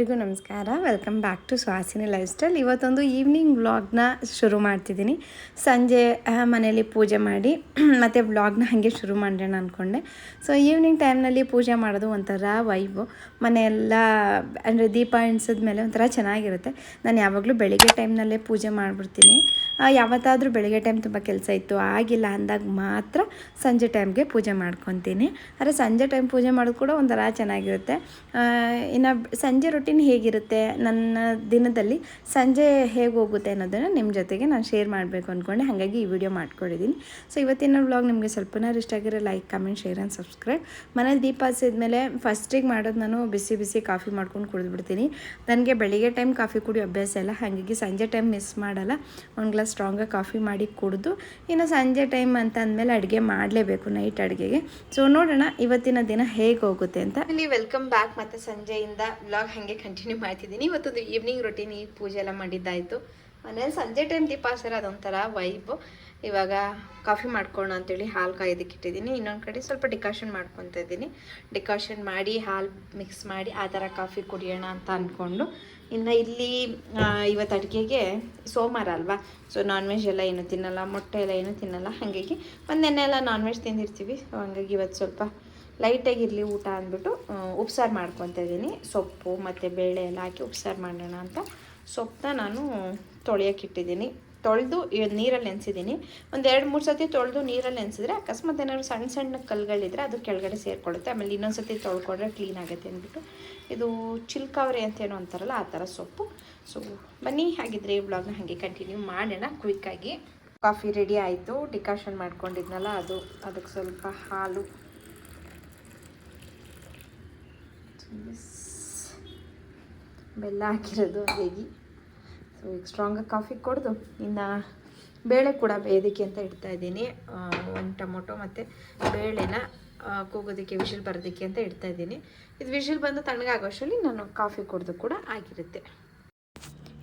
ಎಲ್ರಿಗೂ ನಮಸ್ಕಾರ. Welcome back to Suhasini lifestyle ಇವತ್ತೊಂದು ಈವ್ನಿಂಗ್ ವ್ಲಾಗ್ನ ಶುರು ಮಾಡ್ತಿದ್ದೀನಿ. ಸಂಜೆ ಮನೆಯಲ್ಲಿ ಪೂಜೆ ಮಾಡಿ, ಮತ್ತು ವ್ಲಾಗ್ನ ಹಾಗೆ ಶುರು ಮಾಡೋಣ ಅಂದ್ಕೊಂಡೆ ಸೊ ಈವ್ನಿಂಗ್ ಟೈಮ್ನಲ್ಲಿ ಪೂಜೆ ಮಾಡೋದು ಒಂಥರ ವೈಬು ಮನೆಯೆಲ್ಲ, ಅಂದರೆ ದೀಪ ಎಣ್ಸಿದ್ಮೇಲೆ ಒಂಥರ ಚೆನ್ನಾಗಿರುತ್ತೆ. ನಾನು ಯಾವಾಗಲೂ ಬೆಳಿಗ್ಗೆ ಟೈಮ್ನಲ್ಲೇ ಪೂಜೆ ಮಾಡಿಬಿಡ್ತೀನಿ. ಯಾವತ್ತಾದರೂ ಬೆಳಿಗ್ಗೆ ಟೈಮ್ ತುಂಬ ಕೆಲಸ ಇತ್ತು, ಆಗಿಲ್ಲ ಅಂದಾಗ ಮಾತ್ರ ಸಂಜೆ ಟೈಮ್ಗೆ ಪೂಜೆ ಮಾಡ್ಕೊತೀನಿ. ಆದರೆ ಸಂಜೆ ಟೈಮ್ ಪೂಜೆ ಮಾಡೋದು ಕೂಡ ಒಂಥರ ಚೆನ್ನಾಗಿರುತ್ತೆ. ಇನ್ನು ಸಂಜೆ ರೊಟೀನ್ ಹೇಗಿರುತ್ತೆ, ನನ್ನ ದಿನದಲ್ಲಿ ಸಂಜೆ ಹೇಗೆ ಹೋಗುತ್ತೆ ಅನ್ನೋದನ್ನು ನಿಮ್ಮ ಜೊತೆಗೆ ನಾನು ಶೇರ್ ಮಾಡಬೇಕು ಅಂದ್ಕೊಂಡೆ ಹಾಗಾಗಿ ಈ ವಿಡಿಯೋ ಮಾಡ್ಕೊಂಡಿದ್ದೀನಿ ಸೊ ಇವತ್ತಿನ ವ್ಲಾಗ್ ನಿಮಗೆ ಸ್ವಲ್ಪನಾರು ಇಷ್ಟ ಆಗಿರೋ like comment share and subscribe ಮನೇಲಿ ದೀಪ ಹಸಿದ್ಮೇಲೆ ಫಸ್ಟಿಗೆ ಮಾಡೋದು ನಾನು ಬಿಸಿ ಬಿಸಿ ಕಾಫಿ ಮಾಡ್ಕೊಂಡು ಕುಡಿದ್ಬಿಡ್ತೀನಿ. ನನಗೆ ಬೆಳಿಗ್ಗೆ ಟೈಮ್ ಕಾಫಿ ಕುಡಿಯೋ ಅಭ್ಯಾಸ ಇಲ್ಲ. ಹಾಗಾಗಿ ಸಂಜೆ ಟೈಮ್ ಮಿಸ್ ಮಾಡಲ್ಲ. ಒಂದು ಗ್ಲಾಸ್ ಸ್ಟ್ರಾಂಗಾಗಿ ಕಾಫಿ ಮಾಡಿ ಕುಡಿದು, ಇನ್ನು ಸಂಜೆ ಟೈಮ್ ಅಂತ ಅಂದಮೇಲೆ ಅಡುಗೆ ಮಾಡಲೇಬೇಕು ನೈಟ್ ಅಡುಗೆಗೆ. ಸೊ ನೋಡೋಣ ಇವತ್ತಿನ ದಿನ ಹೇಗೆ ಹೋಗುತ್ತೆ ಅಂತ. ಇಲ್ಲಿ ವೆಲ್ಕಮ್ ಬ್ಯಾಕ್ ಮತ್ತು ಸಂಜೆಯಿಂದ ವ್ಲಾಗ್ ಹಾಗೆ ಕಂಟಿನ್ಯೂ ಮಾಡ್ತಿದ್ದೀನಿ. ಇವತ್ತೊಂದು ಈವ್ನಿಂಗ್ ರೊಟೀನ್ ಈ ಪೂಜೆ ಎಲ್ಲ ಮಾಡಿದ್ದಾಯಿತು. ಮನೇಲಿ ಸಂಜೆ ಟೈಮ್ ದೀಪ ಹಚ್ಚಿದ್ರೆ ಅದೊಂಥರ ವೈಬು ಇವಾಗ ಕಾಫಿ ಮಾಡ್ಕೊಳ್ಳೋಣ ಅಂತೇಳಿ ಹಾಲು ಕಾಯೋದಕ್ಕೆ ಇಟ್ಟಿದ್ದೀನಿ. ಇನ್ನೊಂದು ಕಡೆ ಸ್ವಲ್ಪ ಡಿಕಾಷನ್ ಮಾಡ್ಕೊತಾ ಇದ್ದೀನಿ. ಡಿಕಾಷನ್ ಮಾಡಿ, ಹಾಲು ಮಿಕ್ಸ್ ಮಾಡಿ, ಆ ಥರ ಕಾಫಿ ಕುಡಿಯೋಣ ಅಂತ ಅಂದ್ಕೊಂಡು ಇನ್ನು ಇಲ್ಲಿ ಇವತ್ತು ಅಡುಗೆಗೆ ಸೋಮವಾರ ಅಲ್ವಾ? ಸೊ ನಾನ್ ವೆಜ್ ಎಲ್ಲ ಏನು ತಿನ್ನಲ್ಲ, ಮೊಟ್ಟೆ ಎಲ್ಲ ಏನು ತಿನ್ನಲ್ಲ. ಹಾಗಾಗಿ ಒಂದು ನೆನ್ನೆ ಎಲ್ಲ ನಾನ್ ವೆಜ್ ತಿಂದಿರ್ತೀವಿ. ಸೊ ಹಂಗಾಗಿ ಇವತ್ತು ಸ್ವಲ್ಪ ಲೈಟಾಗಿರಲಿ ಊಟ ಅಂದ್ಬಿಟ್ಟು ಉಪ್ಸಾರು ಮಾಡ್ಕೊತಾ ಇದ್ದೀನಿ. ಸೊಪ್ಪು ಮತ್ತು ಬೇಳೆ ಎಲ್ಲ ಹಾಕಿ ಉಪ್ಸಾರು ಮಾಡೋಣ ಅಂತ. ಸೊಪ್ಪನ್ನ ನಾನು ತೊಳೆಯೋಕ್ಕಿಟ್ಟಿದ್ದೀನಿ ತೊಳೆದು ನೀರಲ್ಲಿ ನೆನೆಸಿದ್ದೀನಿ. ಒಂದು ಎರಡು, ಮೂರು ಸತಿ ತೊಳೆದು ನೀರಲ್ಲಿ ನೆನೆಸಿದ್ರೆ ಅಕಸ್ಮಾತ್ ಏನಾದ್ರು ಸಣ್ಣ ಸಣ್ಣ ಕಲ್ಗಳಿದ್ರೆ ಅದು ಕೆಳಗಡೆ ಸೇರಿಕೊಳ್ಳುತ್ತೆ. ಆಮೇಲೆ ಇನ್ನೊಂದು ಸತಿ ತೊಳ್ಕೊಂಡ್ರೆ ಕ್ಲೀನ್ ಆಗುತ್ತೆ ಅಂದ್ಬಿಟ್ಟು. ಇದು ಚಿಲ್ಕಾವ್ರೆ ಅಂತ ಏನೋ ಅಂತಾರಲ್ಲ, ಆ ಥರ ಸೊಪ್ಪು. ಸೊ ಬನ್ನಿ ಹಾಗಿದ್ರೆ ಈ ಬ್ಲಾಗ್ನ ಹಾಗೆ ಕಂಟಿನ್ಯೂ ಮಾಡೋಣ ಕ್ವಿಕ್ಕಾಗಿ ಕಾಫಿ ರೆಡಿ ಆಯಿತು. ಡಿಕಾಷನ್ ಮಾಡ್ಕೊಂಡಿದ್ನಲ್ಲ, ಅದು, ಅದಕ್ಕೆ ಸ್ವಲ್ಪ ಹಾಲು ಬೆಲ್ಲ ಹಾಕಿರೋದು ಹೇಗೆ? ಸೊ ಈಗ ಸ್ಟ್ರಾಂಗಾಗಿ ಕಾಫಿ ಕುಡ್ದು, ಇನ್ನು ಬೇಳೆ ಕೂಡ ಬೇಯೋದಕ್ಕೆ ಅಂತ ಇಡ್ತಾ ಇದ್ದೀನಿ. ಒಂದು ಟೊಮೊಟೊ ಮತ್ತು ಬೇಳೆನ ಕೂಗೋದಕ್ಕೆ ವಿಷಲ್ ಬರೋದಕ್ಕೆ ಅಂತ ಇಡ್ತಾ ಇದ್ದೀನಿ. ಇದು ವಿಷಲ್ ಬಂದು ತಣ್ಣಗಾಗೋಷ್ಟರಲ್ಲಿ ನಾನು ಕಾಫಿ ಕುಡ್ದು ಕೂಡ ಆಗಿರುತ್ತೆ.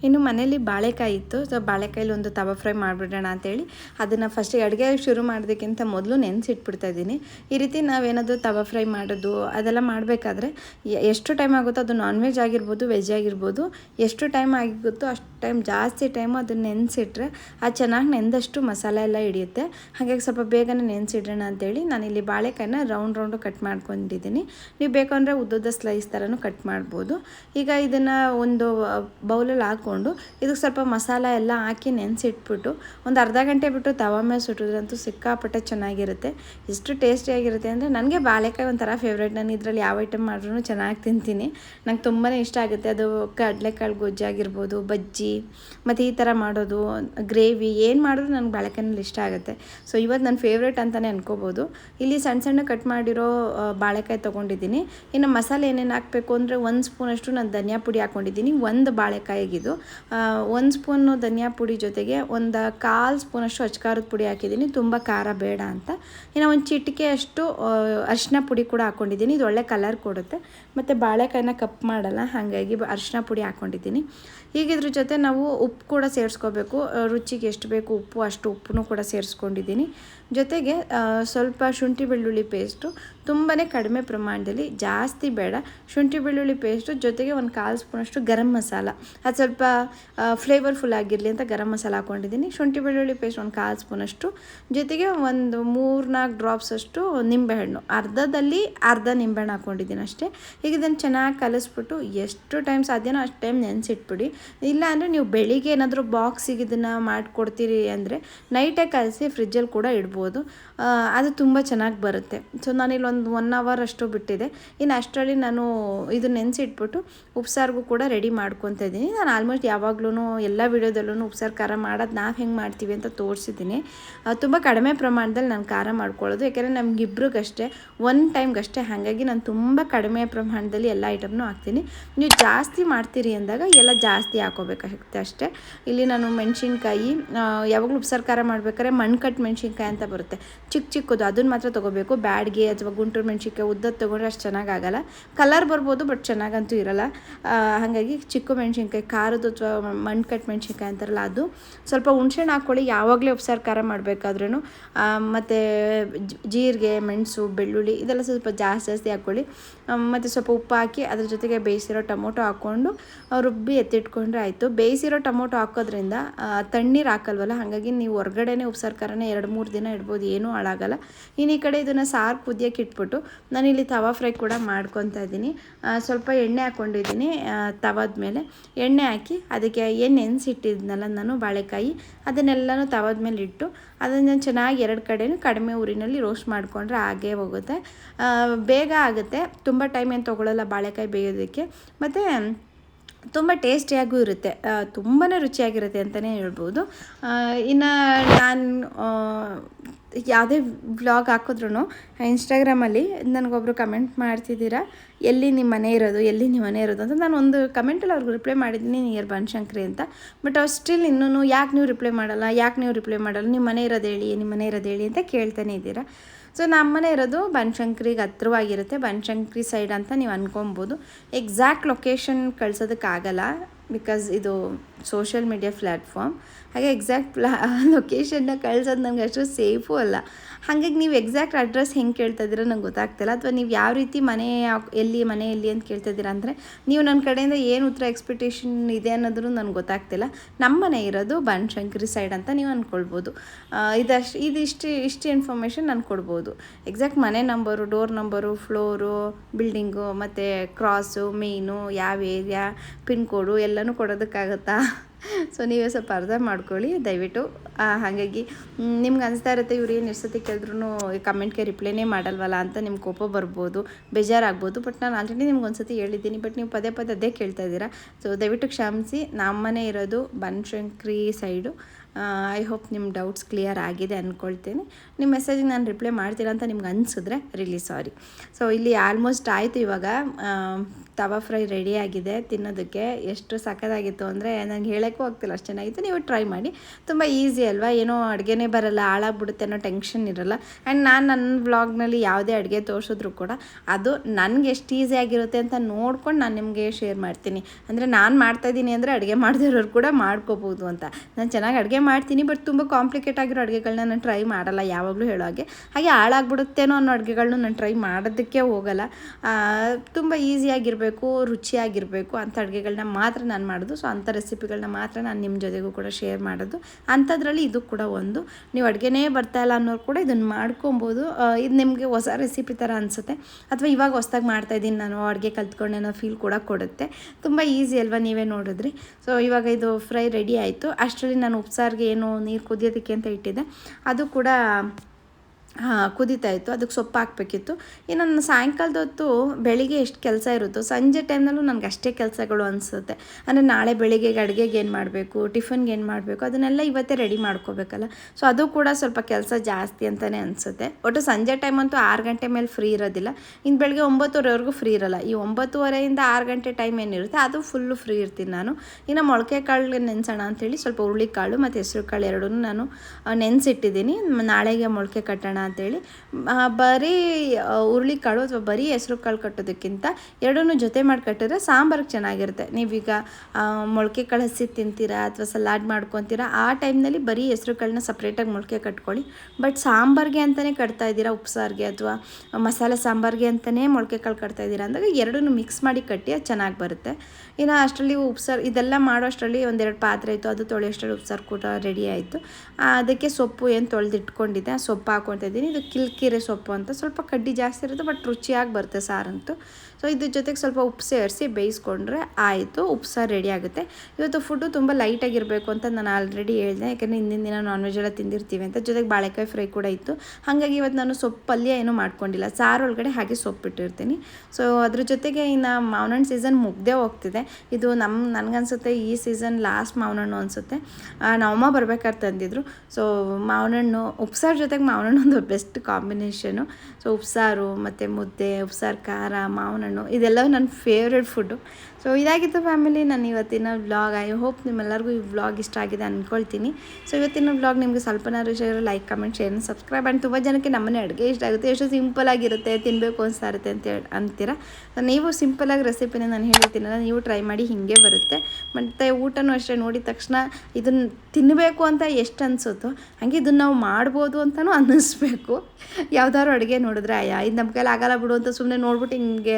ಇನ್ನು ಮನೇಲಿ ಬಾಳೆಕಾಯಿ ಇತ್ತು. ಸೊ ಬಾಳೆಕಾಯಲ್ಲಿ ಒಂದು ತವ ಫ್ರೈ ಮಾಡಿಬಿಡೋಣ ಅಂತೇಳಿ ಅದನ್ನು ಫಸ್ಟಿಗೆ ಅಡುಗೆ ಶುರು ಮಾಡೋದಕ್ಕಿಂತ ಮೊದಲು ನೆನೆಸಿಟ್ಬಿಡ್ತಾ ಇದ್ದೀನಿ. ಈ ರೀತಿ ನಾವೇನಾದರೂ ತವ ಫ್ರೈ ಮಾಡೋದು, ಅದೆಲ್ಲ ಮಾಡಬೇಕಾದ್ರೆ ಎಷ್ಟು ಟೈಮ್ ಆಗುತ್ತೋ ಅದು ನಾನ್ ವೆಜ್ ಆಗಿರ್ಬೋದು ವೆಜ್ ಆಗಿರ್ಬೋದು, ಎಷ್ಟು ಟೈಮ್ ಆಗಿರುತ್ತೋ ಅಷ್ಟು ಟೈಮ್ ಜಾಸ್ತಿ ಟೈಮು ಅದನ್ನ ನೆನೆಸಿಟ್ರೆ ಅದು ಚೆನ್ನಾಗಿ ನೆಂದಷ್ಟು ಮಸಾಲೆ ಎಲ್ಲ ಹಿಡಿಯುತ್ತೆ. ಹಾಗಾಗಿ ಸ್ವಲ್ಪ ಬೇಗನೆ ನೆನೆಸಿಡೋಣ ಅಂತೇಳಿ ನಾನಿಲ್ಲಿ ಬಾಳೆಕಾಯಿನ ರೌಂಡ್ ರೌಂಡು ಕಟ್ ಮಾಡ್ಕೊಂಡಿದ್ದೀನಿ. ನೀವು ಬೇಕಂದರೆ ಉದ್ದುದ್ದ ಸ್ಲೈಸ್ ಥರನೂ ಕಟ್ ಮಾಡ್ಬೋದು. ಈಗ ಇದನ್ನು ಒಂದು ಬೌಲಲ್ಲಿ ಹಾಕ್ಕೊಂಡು ಇದಕ್ಕೆ ಸ್ವಲ್ಪ ಮಸಾಲ ಎಲ್ಲ ಹಾಕಿ ನೆನೆಸಿಟ್ಬಿಟ್ಟು ಒಂದು ಅರ್ಧ ಗಂಟೆ ಬಿಟ್ಟು ತವ ಮೇಲೆ ಸುಟ್ಟಿದ್ರಂತೂ ಸಿಕ್ಕಾಪಟ್ಟೆ ಚೆನ್ನಾಗಿರುತ್ತೆ. ಎಷ್ಟು ಟೇಸ್ಟಿಯಾಗಿರುತ್ತೆ ಅಂದರೆ ನನಗೆ ಬಾಳೆಕಾಯಿ ಒಂಥರ ಫೇವ್ರೇಟ್ ನಾನು ಇದರಲ್ಲಿ ಯಾವ ಐಟಮ್ ಮಾಡ್ರೂ ಚೆನ್ನಾಗಿ ತಿಂತೀನಿ. ನಂಗೆ ತುಂಬಾ ಇಷ್ಟ ಆಗುತ್ತೆ. ಅದು ಕಡಲೆಕಾಳು ಗೊಜ್ಜಾಗಿರ್ಬೋದು, ಬಜ್ಜಿ ಮತ್ತು ಈ ಥರ ಮಾಡೋದು, ಗ್ರೇವಿ ಏನು ಮಾಡಿದ್ರು ನನಗೆ ಬಾಳೆಕಾಯಿನಲ್ಲಿ ಇಷ್ಟ ಆಗುತ್ತೆ. ಸೊ ಇವತ್ತು ನನ್ನ ಫೇವ್ರೇಟ್ ಅಂತಲೇ ಅನ್ಕೋಬೋದು. ಇಲ್ಲಿ ಸಣ್ಣ ಸಣ್ಣ ಕಟ್ ಮಾಡಿರೋ ಬಾಳೆಕಾಯಿ ತೊಗೊಂಡಿದ್ದೀನಿ. ಇನ್ನು ಮಸಾಲೆ ಏನೇನು ಹಾಕಬೇಕು ಅಂದರೆ ಒಂದು ಸ್ಪೂನಷ್ಟು ನಾನು ಧನಿಯಾ ಪುಡಿ ಹಾಕ್ಕೊಂಡಿದ್ದೀನಿ ಒಂದು ಬಾಳೆಕಾಯಿಗಿದು. ಒಂದು ಸ್ಪೂನು ಧನಿಯಾ ಪುಡಿ ಜೊತೆಗೆ ಒಂದು ಕಾಲು ಸ್ಪೂನಷ್ಟು ಅಚ್ಕಾರದ ಪುಡಿ ಹಾಕಿದ್ದೀನಿ. ತುಂಬ ಖಾರ ಬೇಡ ಅಂತ. ಇನ್ನು ಒಂದು ಚಿಟಿಕೆ ಅಷ್ಟು ಅರಿಶಿನ ಪುಡಿ ಕೂಡ ಹಾಕ್ಕೊಂಡಿದ್ದೀನಿ ಇದು ಒಳ್ಳೆ ಕಲರ್ ಕೊಡುತ್ತೆ. ಮತ್ತು ಬಾಳೆಕಾಯಿನ ಕಪ್ ಮಾಡಲ್ಲ, ಹಾಗಾಗಿ ಅರ್ಶಿನ ಪುಡಿ ಹಾಕ್ಕೊಂಡಿದ್ದೀನಿ ಈಗ ಇದ್ರ ನಾವು ಉಪ್ಪು ಕೂಡ ಸೇರಿಸ್ಕೋಬೇಕು. ರುಚಿಗೆ ಎಷ್ಟು ಬೇಕು ಉಪ್ಪು, ಅಷ್ಟು ಉಪ್ಪನ್ನು ಕೂಡ ಸೇರಿಸ್ಕೊಂಡಿದ್ದೀನಿ. ಜೊತೆಗೆ ಸ್ವಲ್ಪ ಶುಂಠಿ ಬೆಳ್ಳುಳ್ಳಿ ಪೇಸ್ಟು ತುಂಬಾ ಕಡಿಮೆ ಪ್ರಮಾಣದಲ್ಲಿ ಜಾಸ್ತಿ ಬೇಡ. ಶುಂಠಿ ಬೆಳ್ಳುಳ್ಳಿ ಪೇಸ್ಟು ಜೊತೆಗೆ ಒಂದು ಕಾಲು ಸ್ಪೂನಷ್ಟು ಗರಂ ಮಸಾಲ. ಅದು ಸ್ವಲ್ಪ ಫ್ಲೇವರ್ಫುಲ್ ಆಗಿರಲಿ ಅಂತ ಗರಂ ಮಸಾಲ ಹಾಕ್ಕೊಂಡಿದ್ದೀನಿ ಶುಂಠಿ ಬೆಳ್ಳುಳ್ಳಿ ಪೇಸ್ಟ್ ಒಂದು ಕಾಲು ಸ್ಪೂನಷ್ಟು. ಜೊತೆಗೆ ಒಂದು ಮೂರು ನಾಲ್ಕು ಡ್ರಾಪ್ಸ್ ಅಷ್ಟು ನಿಂಬೆಹಣ್ಣು. ಅರ್ಧದಲ್ಲಿ ಅರ್ಧ ನಿಂಬೆಹಣ್ಣು ಹಾಕ್ಕೊಂಡಿದ್ದೀನಿ ಅಷ್ಟೇ. ಈಗ ಇದನ್ನು ಚೆನ್ನಾಗಿ ಕಲಿಸ್ಬಿಟ್ಟು ಎಷ್ಟು ಟೈಮ್ ಸಾಧ್ಯನೋ ಅಷ್ಟು ಟೈಮ್ ನೆನೆಸಿಟ್ಬಿಡಿ. ಇಲ್ಲ ಅಂದರೆ ನೀವು ಬೆಳಿಗ್ಗೆ ಏನಾದರೂ ಬಾಕ್ಸಿಗೆ ಇದನ್ನು ಮಾಡಿಕೊಡ್ತೀರಿ ಅಂದರೆ ನೈಟೇ ಕಲಸಿ ಫ್ರಿಜ್ಜಲ್ಲಿ ಕೂಡ ಇಡ್ಬೋದು. ಅದು ತುಂಬ ಚೆನ್ನಾಗಿ ಬರುತ್ತೆ. ಸೊ ನಾನಿಲ್ಲಿ ಒಂದು ಒನ್ ಅವರ್ ಅಷ್ಟು ಬಿಟ್ಟಿದೆ. ಇನ್ನು ಅಷ್ಟರಲ್ಲಿ ನಾನು ಇದು ನೆನೆಸಿಟ್ಬಿಟ್ಟು ಉಪ್ಸಾರಿಗೂ ಕೂಡ ರೆಡಿ ಮಾಡ್ಕೊತಾ ಇದ್ದೀನಿ. ನಾನು ಆಲ್ಮೋಸ್ಟ್ ಯಾವಾಗಲೂ ಎಲ್ಲ ವಿಡಿಯೋದಲ್ಲೂ ಉಪ್ಸಾರು ಖಾರ ಮಾಡೋದು ನಾವು ಹೆಂಗೆ ಮಾಡ್ತೀವಿ ಅಂತ ತೋರಿಸಿದ್ದೀನಿ. ತುಂಬ ಕಡಿಮೆ ಪ್ರಮಾಣದಲ್ಲಿ ನಾನು ಖಾರ ಮಾಡ್ಕೊಳ್ಳೋದು. ಯಾಕೆಂದರೆ ನಮಗಿಬ್ರಿಗಷ್ಟೇ ಒನ್ ಟೈಮ್ಗಷ್ಟೇ ಹಾಗಾಗಿ ನಾನು ತುಂಬ ಕಡಿಮೆ ಪ್ರಮಾಣದಲ್ಲಿ ಎಲ್ಲ ಐಟಮ್ನು ಹಾಕ್ತೀನಿ. ನೀವು ಜಾಸ್ತಿ ಮಾಡ್ತೀರಿ ಅಂದಾಗ ಎಲ್ಲ ಜಾಸ್ತಿ ಹಾಕೋಬೇಕಾಗುತ್ತೆ ಅಷ್ಟೇ. ಇಲ್ಲಿ ನಾನು ಮೆಣಸಿನ್ಕಾಯಿ ಯಾವಾಗಲೂ ಉಪ್ಸಾರು ಖಾರ ಮಾಡ್ಬೇಕಾದ್ರೆ ಮಣ್ಕಟ್ಟು ಕಟ್ ಮೆಣಸಿನ್ಕಾಯಿ ಅಂತ ಬರುತ್ತೆ. ಚಿಕ್ಕ ಚಿಕ್ಕದು, ಅದನ್ನು ಮಾತ್ರ ತೊಗೋಬೇಕು. ಬ್ಯಾಡ್ಗೆ ಅಥವಾ ಗುಂಟೂರು ಮೆಣಸಿನ್ಕಾಯಿ ಉದ್ದ ತೊಗೊಂಡ್ರೆ ಅಷ್ಟು ಚೆನ್ನಾಗಾಗಲ್ಲ ಕಲರ್ ಬರ್ಬೋದು ಬಟ್ ಚೆನ್ನಾಗಂತೂ ಇರಲ್ಲ. ಹಾಗಾಗಿ ಚಿಕ್ಕ ಮೆಣಸಿನ್ಕಾಯಿ ಖಾರದ್ದು ಅಥವಾ ಮಣ್ಣು ಕಟ್ ಮೆಣಸಿನ್ಕಾಯಿ ಅಂತಾರಲ್ಲ ಅದು. ಸ್ವಲ್ಪ ಹುಣ್ಸೆಹಣ್ಣು ಹಾಕ್ಕೊಳ್ಳಿ, ಯಾವಾಗಲೇ ಉಪ್ಸಾರು, ಖಾರ ಮಾಡಬೇಕಾದ್ರೂ ಮತ್ತು ಜೀರಿಗೆ, ಮೆಣಸು, ಬೆಳ್ಳುಳ್ಳಿ, ಇದೆಲ್ಲ ಸ್ವಲ್ಪ ಜಾಸ್ತಿ ಜಾಸ್ತಿ ಹಾಕ್ಕೊಳ್ಳಿ. ಮತ್ತು ಸ್ವಲ್ಪ ಉಪ್ಪು ಹಾಕಿ ಅದ್ರ ಜೊತೆಗೆ ಬೇಯಿಸಿರೋ ಟೊಮೊಟೊ ಹಾಕ್ಕೊಂಡು ರುಬ್ಬಿ ಎತ್ತಿಟ್ಕೊಂಡ್ರೆ ಆಯಿತು. ಬೇಯಿಸಿರೋ ಟೊಮೊಟೊ ಹಾಕೋದ್ರಿಂದ ತಣ್ಣೀರು ಹಾಕಲ್ವಲ್ಲ, ಹಾಗಾಗಿ ನೀವು ಹೊರ್ಗಡೆನೇ ಉಪ್ಸಾರು, ಖಾರನೇ ಎರಡು ಮೂರು ದಿನ ಇಡ್ಬೋದು, ಏನೂ ಹಾಳಾಗಲ್ಲ. ಇನ್ನು ಈ ಕಡೆ ಇದನ್ನು ಸಾರು ಕುದಿಯೋಕೆ ಇಟ್ಬಿಟ್ಟು ನಾನಿಲ್ಲಿ ತವಾ ಫ್ರೈ ಕೂಡ ಮಾಡ್ಕೊತಾ ಇದ್ದೀನಿ. ಸ್ವಲ್ಪ ಎಣ್ಣೆ ಹಾಕ್ಕೊಂಡಿದ್ದೀನಿ. ತವಾದ ಮೇಲೆ ಎಣ್ಣೆ ಹಾಕಿ ಅದಕ್ಕೆ ಏನು ನೆನೆಸಿಟ್ಟಿದ್ನಲ್ಲ ನಾನು ಬಾಳೆಕಾಯಿ, ಅದನ್ನೆಲ್ಲನೂ ತವಾದ ಮೇಲೆ ಇಟ್ಟು ಅದನ್ನು ಚೆನ್ನಾಗಿ ಎರಡು ಕಡೆನೂ ಕಡಿಮೆ ಊರಿನಲ್ಲಿ ರೋಸ್ಟ್ ಮಾಡಿಕೊಂಡ್ರೆ ಹಾಗೇ ಹೋಗುತ್ತೆ. ಬೇಗ ಆಗುತ್ತೆ. ತುಂಬ ಟೈಮ್ ಏನು ತೊಗೊಳ್ಳಲ್ಲ ಬಾಳೆಕಾಯಿ ಬೇಯೋದಕ್ಕೆ. ಮತ್ತು ತುಂಬ ಟೇಸ್ಟಿಯಾಗೂ ಇರುತ್ತೆ. ತುಂಬಾ ರುಚಿಯಾಗಿರುತ್ತೆ ಅಂತಲೇ ಹೇಳ್ಬೋದು. ಇನ್ನು ನಾನು ಯಾವುದೇ ವ್ಲಾಗ್ ಹಾಕಿದ್ರು ಇನ್ಸ್ಟಾಗ್ರಾಮಲ್ಲಿ ನನಗೊಬ್ಬರು ಕಮೆಂಟ್ ಮಾಡ್ತಿದ್ದೀರಾ, ಎಲ್ಲಿ ನಿಮ್ಮ ಮನೆ ಇರೋದು, ಎಲ್ಲಿ ನಿಮ್ಮ ಮನೆ ಇರೋದು ಅಂತ ನಾನು ಒಂದು ಕಮೆಂಟಲ್ಲಿ ಅವ್ರಿಗೆ ರಿಪ್ಲೈ ಮಾಡಿದ್ದೀನಿ ನಿಯರ್ ಬನಶಂಕರಿ ಅಂತ. ಬಟ್ ಅವ್ರು ಸ್ಟಿಲ್ ಇನ್ನೂ ಯಾಕೆ ನೀವು ರಿಪ್ಲೈ ಮಾಡಲ್ಲ, ಯಾಕೆ ನೀವು ರಿಪ್ಲೈ ಮಾಡಲ್ಲ ನಿಮ್ಮ ಮನೆ ಇರೋದು ಹೇಳಿ ನಿಮ್ಮ ಮನೆ ಇರೋದು ಹೇಳಿ ಅಂತ ಕೇಳ್ತಾನೆ ಇದ್ದೀರಾ. ಸೊ ನಮ್ಮ ಮನೆ ಇರೋದು ಬನಶಂಕರಿಗೆ ಹತ್ರವಾಗಿರುತ್ತೆ ಬನಶಂಕರಿ ಸೈಡ್ ಅಂತ ನೀವು ಅನ್ಕೊಬೋದು. ಎಕ್ಸಾಕ್ಟ್ ಲೊಕೇಶನ್ ಕಳ್ಸೋದಕ್ಕಾಗಲ್ಲ ಬಿಕಾಸ್ ಇದು ಸೋಷಿಯಲ್ ಮೀಡಿಯಾ ಪ್ಲ್ಯಾಟ್ಫಾರ್ಮ್ ಹಾಗೆ ಎಕ್ಸಾಕ್ಟ್ ಪ್ಲಾ ಲೊಕೇಶನ್ನ ಕಳ್ಸೋದು ನನಗೆ ಅಷ್ಟು ಸೇಫು ಅಲ್ಲ. ಹಾಗಾಗಿ ನೀವು ಎಕ್ಸಾಕ್ಟ್ ಅಡ್ರೆಸ್ ಹೆಂಗೆ ಕೇಳ್ತಾ ನಂಗೆ ಗೊತ್ತಾಗ್ತಿಲ್ಲ. ಅಥವಾ ನೀವು ಯಾವ ರೀತಿ ಮನೆ ಎಲ್ಲಿ ಮನೆ ಎಲ್ಲಿ ಅಂತ ಕೇಳ್ತಾ ಇದ್ದೀರಾ ಅಂದರೆ ನೀವು ನನ್ನ ಕಡೆಯಿಂದ ಏನು ಉತ್ತರ ಎಕ್ಸ್ಪೆಕ್ಟೇಷನ್ ಇದೆ ಅನ್ನೋದ್ರೂ ನನಗೆ ಗೊತ್ತಾಗ್ತಿಲ್ಲ. ನಮ್ಮ ಮನೆ ಇರೋದು ಬನಶಂಕರಿ ಸೈಡ್ ಅಂತ ನೀವು ಅಂದ್ಕೊಳ್ಬೋದು ಇದಷ್ಟು ಇದಿಷ್ಟು ಇಷ್ಟು ಇನ್ಫಾರ್ಮೇಷನ್ ನಾನು ಕೊಡ್ಬೋದು. ಎಕ್ಸಾಕ್ಟ್ ಮನೆ number door number floor building ಮತ್ತು ಕ್ರಾಸು ಮೇನು ಯಾವ ಏರಿಯಾ ಪಿನ್ ಕೋಡು ಎಲ್ಲನೂ ಕೊಡೋದಕ್ಕಾಗತ್ತಾ? ಸೊ ನೀವೇ ಸ್ವಲ್ಪ ಅರ್ಧ ಮಾಡ್ಕೊಳ್ಳಿ, ದಯವಿಟ್ಟು. ಹಾಗಾಗಿ ನಿಮ್ಗೆ ಅನಿಸ್ತಾ ಇರುತ್ತೆ ಇವ್ರು ಏನು ಎಷ್ಟು ಸತಿ ಕೇಳಿದ್ರು ಕಮೆಂಟ್ಗೆ ರಿಪ್ಲೈನೇ ಮಾಡಲ್ವಲ್ಲ ಅಂತ ನಿಮ್ಗೆ ಕೋಪ ಬರ್ಬೋದು, ಬೇಜಾರಾಗ್ಬೋದು. ಬಟ್ ನಾನು ಆಲ್ರೆಡಿ ನಿಮ್ಗೆ ಒಂದ್ಸತಿ ಹೇಳಿದ್ದೀನಿ ಬಟ್ ನೀವು ಪದೇ ಪದೇ ಅದೇ ಕೇಳ್ತಾ ಇದ್ದೀರಾ. ಸೊ ದಯವಿಟ್ಟು ಕ್ಷಮಿಸಿ ನಮ್ಮನೆ ಇರೋದು ಬನಶಂಕರಿ ಸೈಡು ಐ ಹೋಪ್ ನಿಮ್ಮ ಡೌಟ್ಸ್ ಕ್ಲಿಯರ್ ಆಗಿದೆ ಅಂದ್ಕೊಳ್ತೀನಿ ನಿಮ್ಮ ಮೆಸೇಜಿಗೆ ನಾನು ರಿಪ್ಲೈ ಮಾಡ್ತೀರಾ ಅಂತ ನಿಮ್ಗೆ ಅನಿಸಿದ್ರೆ ರಿಲೀಸ್ ಸಾರಿ ಸೊ ಇಲ್ಲಿ ಆಲ್ಮೋಸ್ಟ್ ಆಯಿತು ಇವಾಗ. ತವಾ ಫ್ರೈ ರೆಡಿ ಆಗಿದೆ, ತಿನ್ನೋದಕ್ಕೆ. ಎಷ್ಟು ಸಖತ್ತಾಗಿತ್ತು ಅಂದರೆ ನನಗೆ ಹೇಳೋಕ್ಕೂ ಆಗ್ತಿಲ್ಲ, ಅಷ್ಟು ಚೆನ್ನಾಗಿತ್ತು ನೀವು ಟ್ರೈ ಮಾಡಿ. ತುಂಬ ಈಸಿ ಅಲ್ವಾ? ಏನೋ ಅಡುಗೆನೇ ಬರಲ್ಲ, ಹಾಳಾಗ್ಬಿಡುತ್ತೆ ಅನ್ನೋ ಟೆನ್ಷನ್ ಇರಲ್ಲ. ಆ್ಯಂಡ್ ನಾನು ನನ್ನ ವ್ಲಾಗ್ನಲ್ಲಿ ಯಾವುದೇ ಅಡುಗೆ ತೋರಿಸಿದ್ರು ಕೂಡ ಅದು ನನಗೆ ಎಷ್ಟು ಈಸಿ ಆಗಿರುತ್ತೆ ಅಂತ ನೋಡ್ಕೊಂಡು ನಾನು ನಿಮಗೆ ಶೇರ್ ಮಾಡ್ತೀನಿ. ಅಂದರೆ ನಾನು ಮಾಡ್ತಾಯಿದ್ದೀನಿ ಅಂದರೆ ಅಡುಗೆ ಮಾಡದಿರೋರು ಕೂಡ ಮಾಡ್ಕೋಬೋದು ಅಂತ. ನಾನು ಚೆನ್ನಾಗಿ ಅಡುಗೆ ಮಾಡ್ತೀನಿ ಬಟ್ ತುಂಬ ಕಾಂಪ್ಲಿಕೇಟ್ ಆಗಿರೋ ಅಡುಗೆಗಳನ್ನ ನಾನು ಟ್ರೈ ಮಾಡಲ್ಲ ಯಾವಾಗಲೂ ಹೇಳೋ ಹಾಗೆ. ಹಾಗೆ ಹಾಳಾಗ್ಬಿಡುತ್ತೇನೋ ಅನ್ನೋ ಅಡುಗೆಗಳನ್ನ ನಾನು ಟ್ರೈ ಮಾಡೋದಕ್ಕೆ ಹೋಗಲ್ಲ. ತುಂಬ ಈಸಿಯಾಗಿರಬೇಕು ರುಚಿಯಾಗಿರಬೇಕು ಅಂಥ ಅಡುಗೆಗಳನ್ನ ಮಾತ್ರ ನಾನು ಮಾಡೋದು. ಸೊ ಅಂಥ ರೆಸಿಪಿಗಳನ್ನ ಮಾತ್ರ ನಾನು ನಿಮ್ಮ ಜೊತೆಗೂ ಕೂಡ ಶೇರ್ ಮಾಡೋದು. ಅಂಥದ್ರಲ್ಲಿ ಇದು ಕೂಡ ಒಂದು. ನೀವು ಅಡುಗೆನೇ ಬರ್ತಾ ಇಲ್ಲ ಅನ್ನೋರು ಕೂಡ ಇದನ್ನು ಮಾಡ್ಕೊಬೋದು. ಇದು ನಿಮಗೆ ಹೊಸ ರೆಸಿಪಿ ಥರ ಅನಿಸುತ್ತೆ. ಅಥವಾ ಇವಾಗ ಹೊಸ್ದಾಗಿ ಮಾಡ್ತಾಯಿದ್ದೀನಿ ನಾನು, ಅಡುಗೆ ಕಲ್ತ್ಕೊಂಡೆ ಅನ್ನೋ ಫೀಲ್ ಕೂಡ ಕೊಡುತ್ತೆ. ತುಂಬ ಈಸಿ ಅಲ್ವಾ ನೀವೇ ನೋಡಿದ್ರಿ. ಸೊ ಇವಾಗ ಇದು ಫ್ರೈ ರೆಡಿ ಆಯಿತು. ಅಷ್ಟರಲ್ಲಿ ನಾನು ಉಪ್ಸಾರಿಗೆ ಏನು ನೀರು ಕುದಿಯೋದಕ್ಕೆ ಅಂತ ಇಟ್ಟಿದ್ದೆ. ಅದು ಕೂಡ ಕುದೀತಾ ಇತ್ತು. ಅದಕ್ಕೆ ಸೊಪ್ಪು ಹಾಕಬೇಕಿತ್ತು. ಇನ್ನು ನನ್ನ ಸಾಯಂಕಾಲದ ಹೊತ್ತು ಬೆಳಿಗ್ಗೆ ಎಷ್ಟು ಕೆಲಸ ಇರುತ್ತೋ, ಸಂಜೆ ಟೈಮ್ನಲ್ಲೂ ನನಗೆ ಅಷ್ಟೇ ಕೆಲಸಗಳು ಅನಿಸುತ್ತೆ. ಅಂದರೆ ನಾಳೆ ಬೆಳಿಗ್ಗೆಗೆ ಅಡುಗೆಗೆ ಏನು ಮಾಡಬೇಕು, ಟಿಫನ್ಗೆ ಏನು ಮಾಡಬೇಕು, ಅದನ್ನೆಲ್ಲ ಇವತ್ತೇ ರೆಡಿ ಮಾಡ್ಕೋಬೇಕಲ್ಲ. ಸೊ ಅದು ಕೂಡ ಸ್ವಲ್ಪ ಕೆಲಸ ಜಾಸ್ತಿ ಅಂತಲೇ ಅನಿಸುತ್ತೆ. ಒಟ್ಟು ಸಂಜೆ ಟೈಮ್ ಅಂತೂ ಆರು ಗಂಟೆ ಮೇಲೆ ಫ್ರೀ ಇರೋದಿಲ್ಲ. ಇನ್ನು ಬೆಳಗ್ಗೆ ಒಂಬತ್ತುವರೆವರೆಗೂ ಫ್ರೀ ಇರಲ್ಲ. ಈ ಒಂಬತ್ತುವರೆಯಿಂದ ಆರು ಗಂಟೆ ಟೈಮ್ ಏನಿರುತ್ತೆ, ಅದು ಫುಲ್ಲು ಫ್ರೀ ಇರ್ತೀನಿ ನಾನು. ಇನ್ನು ಮೊಳಕೆ ಕಾಳು ನೆನೆಸೋಣ ಅಂತೇಳಿ ಸ್ವಲ್ಪ ಹುರುಳಿಕಾಳು ಮತ್ತು ಹೆಸರು ಕಾಳು ಎರಡೂ ನಾನು ನೆನೆಸಿಟ್ಟಿದ್ದೀನಿ. ನಾಳೆಗೆ ಮೊಳಕೆ ಕಟ್ಟೋಣ ಅಂತೇಳಿ. ಬರೀ ಹುರುಳಿಕಾಳು ಅಥವಾ ಬರೀ ಹೆಸರು ಕಾಳು ಕಟ್ಟೋದಕ್ಕಿಂತ ಎರಡನ್ನೂ ಜೊತೆ ಮಾಡಿ ಕಟ್ಟಿದ್ರೆ ಸಾಂಬಾರಿಗೆ ಚೆನ್ನಾಗಿರುತ್ತೆ. ನೀವೀಗ ಮೊಳಕೆ ಕಾಳು ಹಸಿ ತಿಂತೀರಾ ಅಥವಾ ಸಲಾಡ್ ಮಾಡ್ಕೊತೀರಾ, ಆ ಟೈಮ್ನಲ್ಲಿ ಬರೀ ಹೆಸರು ಕಾಳನ್ನ ಸಪ್ರೇಟಾಗಿ ಮೊಳಕೆ ಕಟ್ಕೊಳ್ಳಿ. ಬಟ್ ಸಾಂಬಾರಿಗೆ ಅಂತಲೇ ಕಟ್ತಾ ಇದ್ದೀರಾ, ಉಪ್ಸಾರಿಗೆ ಅಥವಾ ಮಸಾಲೆ ಸಾಂಬಾರಿಗೆ ಅಂತಲೇ ಮೊಳಕೆ ಕಾಳು ಕಟ್ತಾ ಇದ್ದೀರಾ ಅಂದಾಗ ಎರಡನ್ನೂ ಮಿಕ್ಸ್ ಮಾಡಿ ಕಟ್ಟಿ ಅದು ಚೆನ್ನಾಗಿ ಬರುತ್ತೆ. ಇನ್ನು ಅಷ್ಟರಲ್ಲಿ ಉಪ್ಸಾರು, ಇದೆಲ್ಲ ಮಾಡೋ ಅಷ್ಟರಲ್ಲಿ ಒಂದೆರಡು ಪಾತ್ರೆ ಇತ್ತು ಅದು ತೊಳೆಯೋಷ್ಟರಲ್ಲಿ ಉಪ್ಸಾರು ಕೂಡ ರೆಡಿ ಆಯಿತು. ಅದಕ್ಕೆ ಸೊಪ್ಪು ಏನು ತೊಳೆದಿಟ್ಕೊಂಡಿದ್ದೆ, ಆ ಸೊಪ್ಪು ಹಾಕ್ಕೊತಾ ಇದ್ದೀನಿ ಇದು ಕಿಲ್ಕಿರೆ ಸೊಪ್ಪು ಅಂತ ಸ್ವಲ್ಪ ಕಡ್ಡಿ ಜಾಸ್ತಿ ಇರುತ್ತೆ ಬಟ್ ರುಚಿಯಾಗಿ ಬರುತ್ತೆ ಸಾರಂತೂ. ಸೊ ಇದ್ರ ಜೊತೆಗೆ ಸ್ವಲ್ಪ ಉಪ್ಪು ಸೇರಿಸಿ ಬೇಯಿಸ್ಕೊಂಡ್ರೆ ಆಯಿತು ಉಪ್ಸಾರು ರೆಡಿ ಆಗುತ್ತೆ. ಇವತ್ತು ಫುಡ್ಡು ತುಂಬ ಲೈಟಾಗಿರಬೇಕು ಅಂತ ನಾನು ಆಲ್ರೆಡಿ ಹೇಳಿದೆ, ಯಾಕೆಂದರೆ ಹಿಂದಿನ ದಿನ ನಾನ್ ವೆಜ್ ಎಲ್ಲ ತಿಂದಿರ್ತೀವಿ ಅಂತ. ಜೊತೆಗೆ ಬಾಳೆಕಾಯಿ ಫ್ರೈ ಕೂಡ ಇತ್ತು. ಹಾಗಾಗಿ ಇವತ್ತು ನಾನು ಸೊಪ್ಪು ಪಲ್ಯ ಏನೂ ಮಾಡ್ಕೊಂಡಿಲ್ಲ. ಸಾರು ಒಳಗಡೆ ಹಾಗೆ ಸೊಪ್ಪು ಇಟ್ಟಿರ್ತೀನಿ. ಸೊ ಅದ್ರ ಜೊತೆಗೆ ಇನ್ನು ಮಾವಿನ ಹಣ್ಣು ಸೀಸನ್ ಮುಗ್ದೇ ಹೋಗ್ತಿದೆ. ಇದು ನಮ್ಮ ನನಗನ್ಸುತ್ತೆ ಈ ಸೀಸನ್ ಲಾಸ್ಟ್ ಮಾವನಣ್ಣು ಅನಿಸುತ್ತೆ. ನಮ್ಮಮ್ಮ ಬರ್ಬೇಕಾದ್ರೆ ತಂದಿದ್ರು. ಸೊ ಮಾವನಣ್ಣು ಉಪ್ಸಾರು ಜೊತೆಗೆ ಮಾವನಣ್ಣು ಒಂದು ಬೆಸ್ಟ್ ಕಾಂಬಿನೇಷನು ಉಪ್ಸಾರು, ಮತ್ತು ಮುದ್ದೆ, ಉಪ್ಸಾರು, ಖಾರ ಮಾವಿನ ಹಣ್ಣು ಇದೆಲ್ಲ ನನ್ನ ಫೇವ್ರೆಟ್ ಫುಡ್ಡು ಸೊ ಇದಾಗಿತ್ತು ಫ್ಯಾಮಿಲಿ ನಾನು ಇವತ್ತಿನ ವ್ಲಾಗ್ ಐ ಹೋಪ್ ನಿಮ್ಮೆಲ್ಲರಿಗೂ ಈ ವ್ಲಾಗ್ ಇಷ್ಟ ಆಗಿದೆ ಅಂದ್ಕೊಳ್ತೀನಿ ಸೊ ಇವತ್ತಿನ ವ್ಲಾಗ್ ನಿಮಗೆ ಸ್ವಲ್ಪನಾದ್ರು ಇಷ್ಟ like comment share subscribe and ತುಂಬ ಜನಕ್ಕೆ ನಮ್ಮನೆ ಅಡುಗೆ ಇಷ್ಟ ಆಗುತ್ತೆ. ಎಷ್ಟು ಸಿಂಪಲ್ ಆಗಿರುತ್ತೆ ತಿನ್ನಬೇಕು ಅನಿಸ್ತಾ ಇರುತ್ತೆ ಅಂತ ಹೇಳಿ ಅಂತೀರಾ? ನೀವು ನೀವು ಆಗಿ ರೆಸಿಪಿನೇ ನಾನು ಹೇಳ್ತೀನಲ್ಲ ನೀವು ಟ್ರೈ ಮಾಡಿ ಹೀಗೆ ಬರುತ್ತೆ. ಮತ್ತು ಊಟನೂ ಅಷ್ಟೇ ನೋಡಿದ ತಕ್ಷಣ ಇದನ್ನು ತಿನ್ನಬೇಕು ಅಂತ ಎಷ್ಟು ಅನಿಸುತ್ತೋ, ಹಾಗೆ ಇದನ್ನು ನಾವು ಮಾಡ್ಬೋದು ಅಂತಲೂ ಅನ್ನಿಸ್ಬೇಕು. ಯಾವುದಾದ್ರು ಅಡುಗೆ ನೋಡಿದ್ರೆ, ಅಯ್ಯ, ಇದು ನಮ್ಮ ಕೈಲಿ ಆಗಲ್ಲ ಬಿಡು ಅಂತ ಸುಮ್ಮನೆ ನೋಡ್ಬಿಟ್ಟು ಹಿಂಗೆ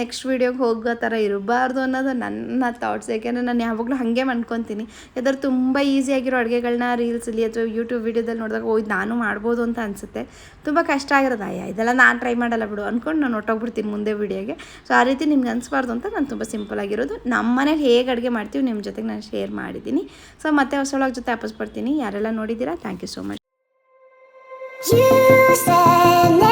ನೆಕ್ಸ್ಟ್ ವೀಡಿಯೋಗೆ ಹೋಗೋ ಥರ ಇರಬಾರ್ದು ಅನ್ನೋದು ನನ್ನ ಥಾಟ್ಸ್ ಯಾಕೆಂದರೆ ನಾನು ಯಾವಾಗಲೂ ಹಾಗೆ ಮಾಡ್ಕೊತೀನಿ ಯಾವ್ದಾದ್ರು ತುಂಬ ಈಸಿಯಾಗಿರೋ ಅಡುಗೆಗಳನ್ನ ರೀಲ್ಸಲ್ಲಿ ಅಥವಾ ಯೂಟ್ಯೂಬ್ ವೀಡಿಯೋದಲ್ಲಿ ನೋಡಿದಾಗ, ಓ, ಇದು ನಾನು ಮಾಡ್ಬೋದು ಅಂತ ಅನಿಸುತ್ತೆ. ತುಂಬ ಕಷ್ಟ ಆಗಿರೋದು, ಅಯ್ಯ, ಇದೆಲ್ಲ ನಾನು ಟ್ರೈ ಮಾಡಲ್ಲ ಬಿಡು. ಅಂದ್ಕೊಂಡು ನಾನು ಹೊಟ್ಟೋಗ್ಬಿಡ್ತೀನಿ ಮುಂದೆ ವೀಡಿಯೋಗೆ ಸೊ ಆ ರೀತಿ ನಿಮ್ಗೆ ಅನಿಸ್ಬಾರ್ದು ಅಂತ ನಾನು ತುಂಬ ಸಿಂಪಲ್ ಆಗಿರೋದು. ನಮ್ಮ ಮನೇಲಿ ಹೇಗೆ ಅಡುಗೆ ಮಾಡ್ತೀವಿ ನಿಮ್ಮ ಜೊತೆಗೆ ನಾನು ಶೇರ್ ಮಾಡಿದ್ದೀನಿ. ಸೊ ಮತ್ತೆ ಹೊಸೊಳಗೆ ಜೊತೆ ವಾಪಸ್ ಬರ್ತೀನಿ. ಯಾರೆಲ್ಲ ನೋಡಿದ್ದೀರಾ thank you so much When